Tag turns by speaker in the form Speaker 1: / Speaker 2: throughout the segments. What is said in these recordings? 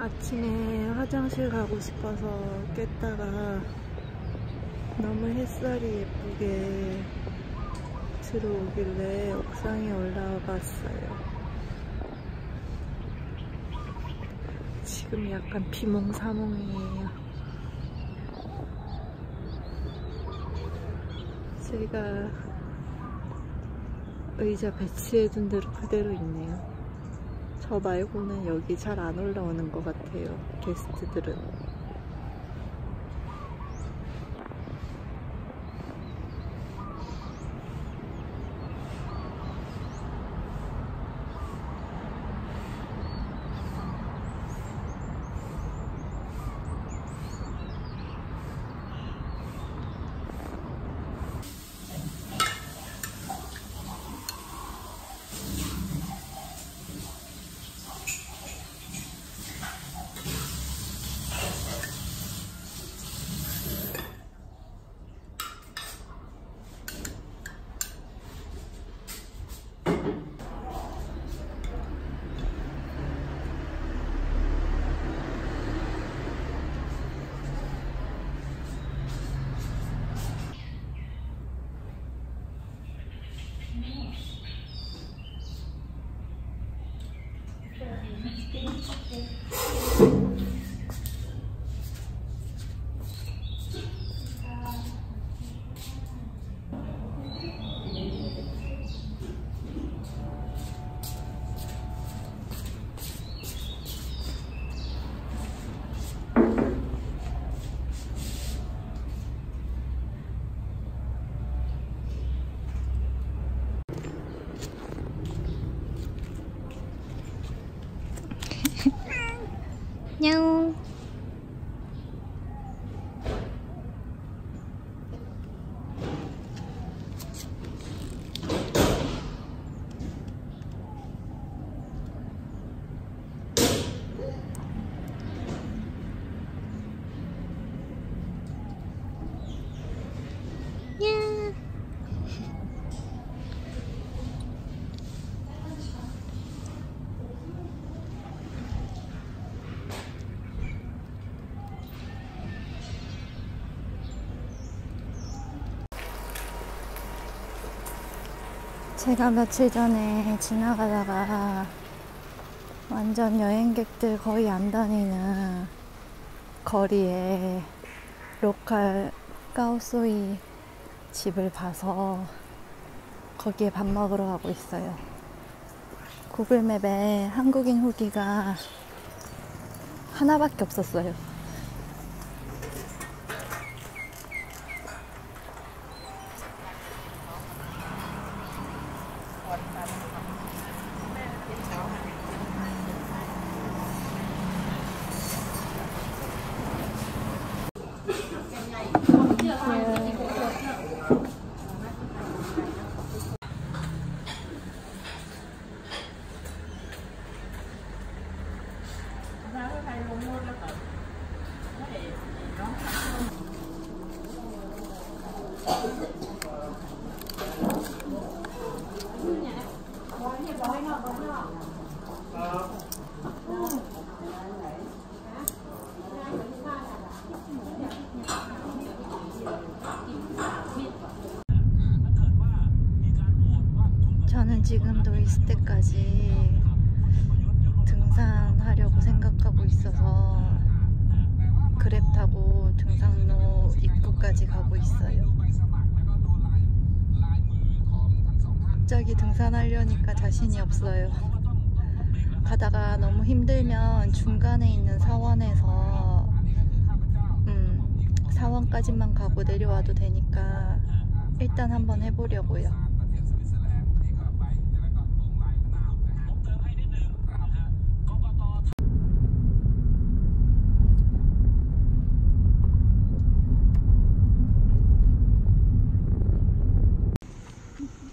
Speaker 1: 아침에 화장실 가고 싶어서 깼다가 너무 햇살이 예쁘게 들어오길래 옥상에 올라와 봤어요. 지금 약간 비몽사몽이에요. 제가 의자 배치해둔 대로 그대로 있네요. 저 말고는 여기 잘 안 올라오는 것 같아요. 게스트들은. 제가 며칠 전에 지나가다가 완전 여행객들 거의 안 다니는 거리에 로컬 까오소이 집을 봐서 거기에 밥 먹으러 가고 있어요. 구글맵에 한국인 후기가 하나밖에 없었어요. 저는 도이스 때까지 등산하려고 생각하고 있어서 그랩 타고 등산로 입구까지 가고 있어요. 갑자기 등산하려니까 자신이 없어요. 가다가 너무 힘들면 중간에 있는 사원에서 음, 사원까지만 가고 내려와도 되니까 일단 한번 해보려고요.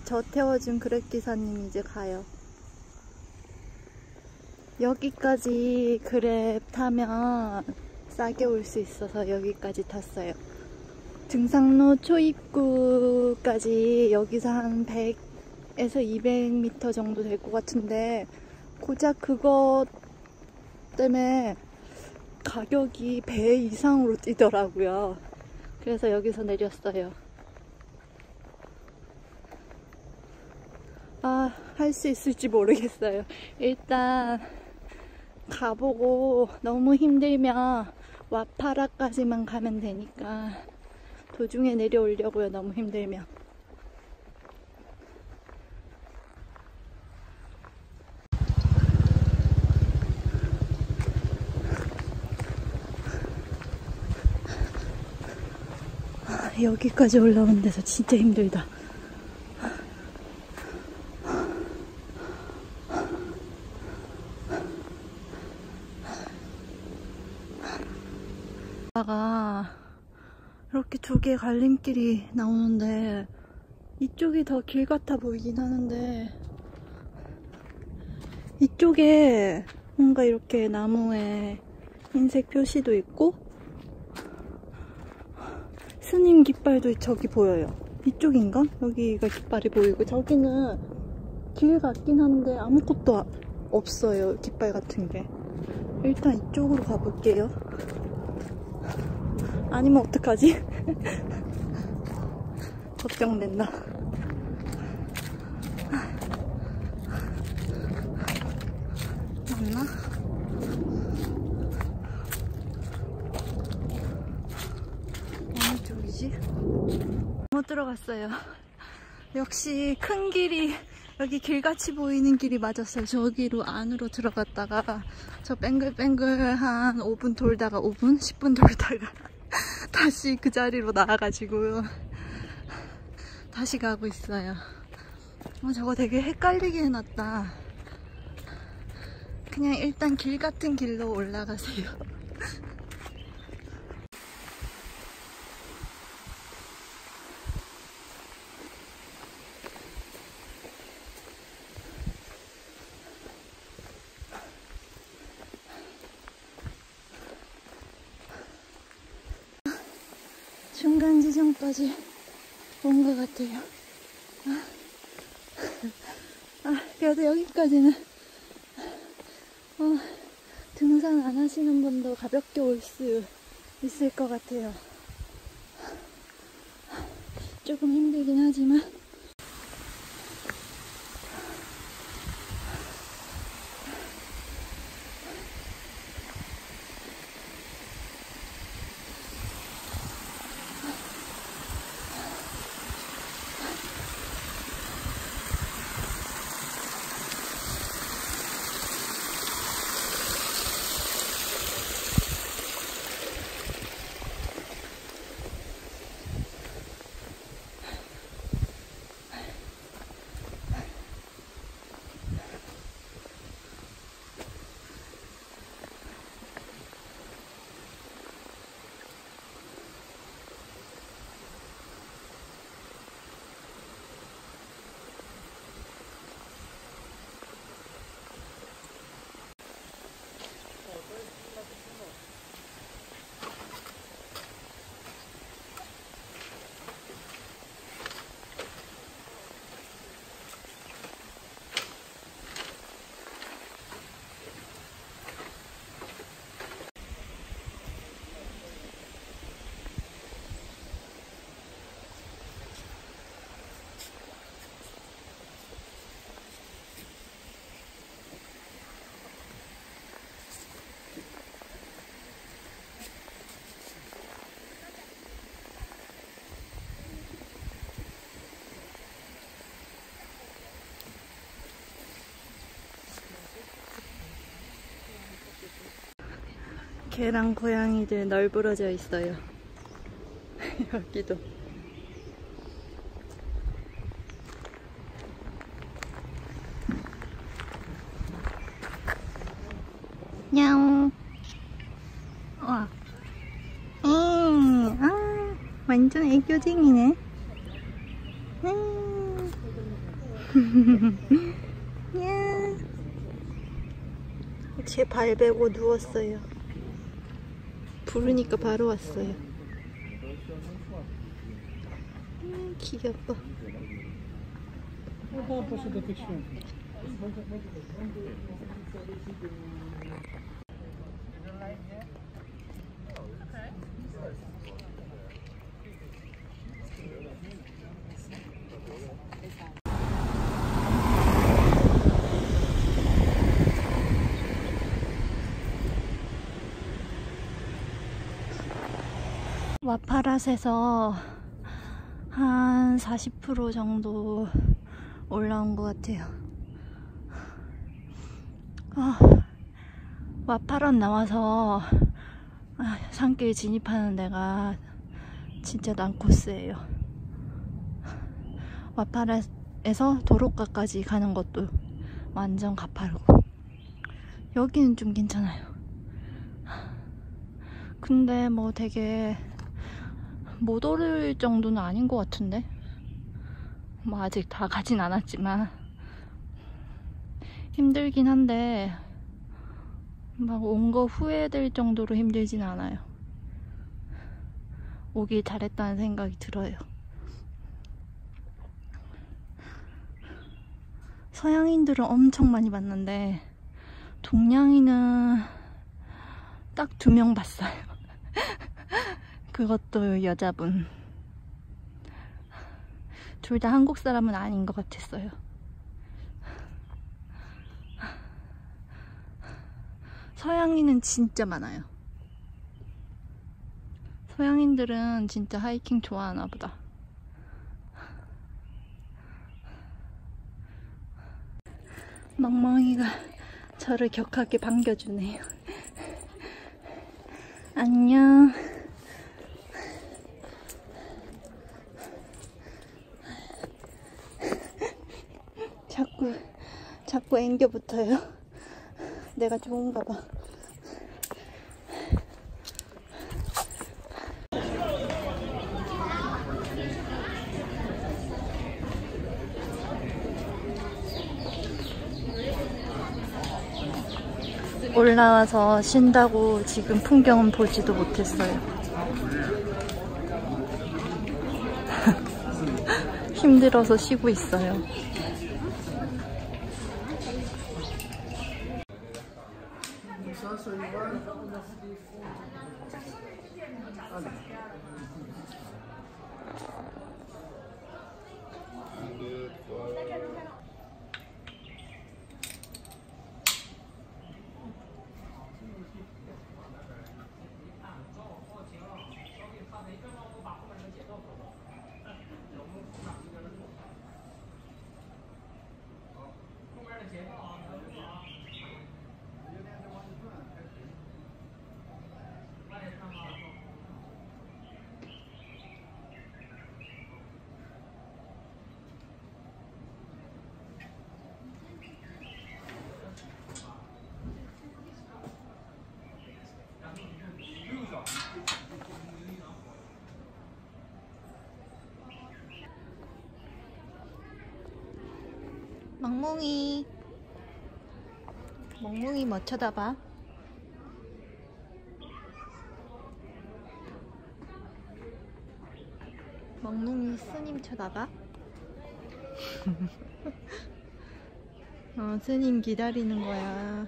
Speaker 1: 저 태워준 그랩 기사님 이제 가요. 여기까지 그랩 타면 싸게 올 수 있어서 여기까지 탔어요. 등산로 초입구까지 여기서 한 100에서 200m 정도 될 것 같은데 고작 그것 때문에 가격이 배 이상으로 뛰더라고요. 그래서 여기서 내렸어요. 아, 할 수 있을지 모르겠어요. 일단 가보고 너무 힘들면 와파라까지만 가면 되니까 도중에 내려오려고요. 너무 힘들면. 아, 여기까지 올라온 데서 진짜 힘들다. 가 이렇게 두 개의 갈림길이 나오는데 이쪽이 더 길 같아 보이긴 하는데 이쪽에 뭔가 이렇게 나무에 흰색 표시도 있고 스님 깃발도 저기 보여요. 이쪽인가? 여기가 깃발이 보이고 저기는 길 같긴 한데 아무것도 없어요. 깃발 같은 게. 일단 이쪽으로 가볼게요. 아니면 어떡하지? 걱정된다. 맞나? 어느 쪽이지? 못 들어갔어요. 역시 큰 길이 여기 길같이 보이는 길이 맞았어요. 저기로 안으로 들어갔다가 저 뱅글뱅글 한 5분 돌다가 5분? 10분 돌다가 다시 그 자리로 나와가지고 다시 가고 있어요. 어, 저거 되게 헷갈리게 해놨다. 그냥 일단 길 같은 길로 올라가세요. 중간 지점까지 온 것 같아요. 아, 아, 그래도 여기까지는 어, 등산 안 하시는 분도 가볍게 올 수 있을 것 같아요. 조금 힘들긴 하지만 개랑 고양이들 널브러져 있어요. 여기도. 냐옹. 와. 음, 아, 완전 애교쟁이네. 음. 야. 제 발 베고 누웠어요. 부르니까 바로 왔어요 음, 귀엽다 Okay. 와파랏에서 한 40% 정도 올라온 것 같아요. 아, 와파랏 나와서 아, 산길 진입하는 데가 진짜 난코스예요. 와파랏에서 도로가까지 가는 것도 완전 가파르고 여기는 좀 괜찮아요. 근데 뭐 되게 못 오를 정도는 아닌 것 같은데? 뭐 아직 다 가진 않았지만. 힘들긴 한데 막 온 거 후회될 정도로 힘들진 않아요. 오길 잘했다는 생각이 들어요. 서양인들은 엄청 많이 봤는데 동양인은 딱 두 명 봤어요 그것도 여자분. 둘 다 한국 사람은 아닌 것 같았어요. 서양인은 진짜 많아요. 서양인들은 진짜 하이킹 좋아하나 보다. 멍멍이가 저를 격하게 반겨주네요. 안녕. 자꾸 자꾸 앵겨 붙어요. 내가 좋은가 봐. 올라와서 쉰다고 지금 풍경은 보지도 못했어요. 힘들어서 쉬고 있어요. I'm Good. 멍멍이 멍멍이 뭐 쳐다봐? 멍멍이 스님 쳐다봐? 어, 스님 기다리는 거야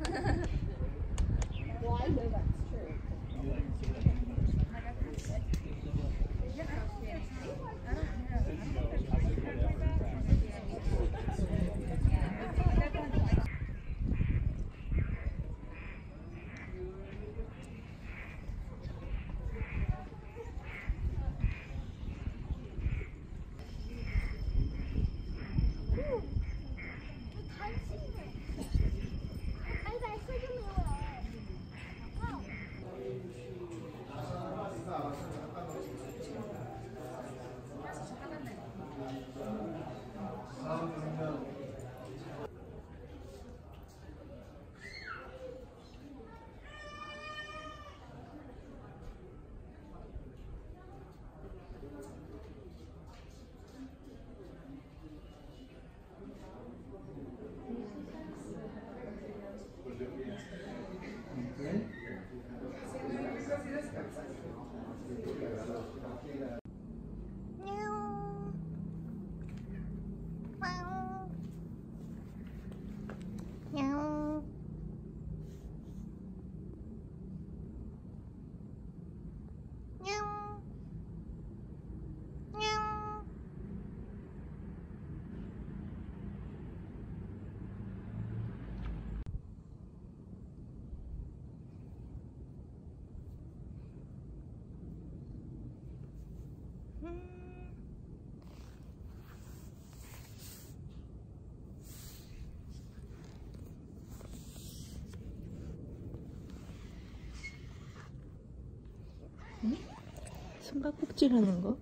Speaker 1: Why? Yeah, that's 숨바꼭질 하는 거?